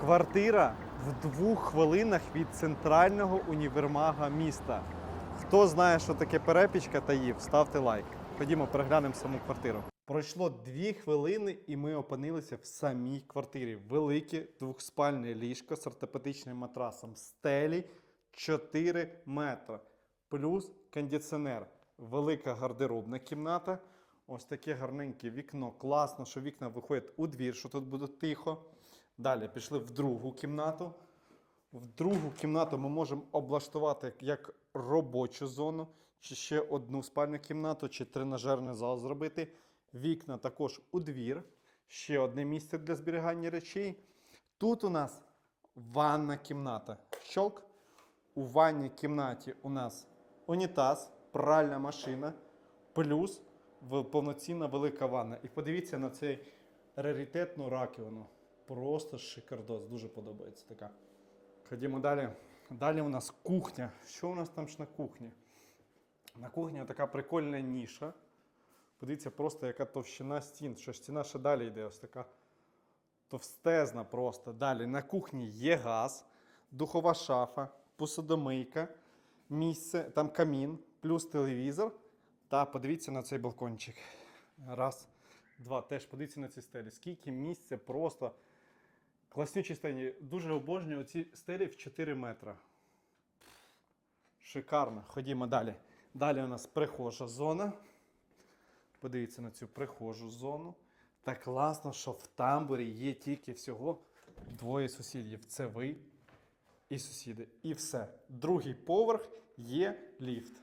Квартира в двох хвилинах від центрального універмага міста. Хто знає, що таке перепічка та їв, ставте лайк. Ходімо, переглянемо саму квартиру. Пройшло дві хвилини, і ми опинилися в самій квартирі. Велике двохспальне ліжко з ортопедичним матрасом стелі 4 метри. Плюс кондиціонер. Велика гардеробна кімната. Ось таке гарненьке вікно. Класно, що вікна виходять у двір, що тут буде тихо. Далі пішли в другу кімнату. В другу кімнату ми можемо облаштувати як робочу зону, чи ще одну спальню кімнату, чи тренажерний зал зробити. Вікна також у двір. Ще одне місце для зберігання речей. Тут у нас ванна кімната. Щолк. У ванній кімнаті у нас унітаз, пральна машина, плюс повноцінна велика ванна. І подивіться на цей раритетну раковину. Просто шикардос, дуже подобається така. Ходімо далі. Далі у нас кухня. Що у нас там ж на кухні? На кухні така прикольна ніша. Подивіться, просто яка товщина стін, що стіна ще далі йде, ось така товстезна просто. Далі на кухні є газ, духова шафа, посудомийка, місце, там камін, плюс телевізор. Та подивіться на цей балкончик. Раз, два. Теж подивіться на ці стелі. Скільки місця просто. Класнючі стелі. Дуже обожнюю ці стелі в 4 метри. Шикарно. Ходімо далі. Далі у нас прихожа зона. Подивіться на цю прихожу зону. Так класно, що в тамбурі є тільки всього двоє сусідів. Це ви і сусіди. І все. Другий поверх є ліфт.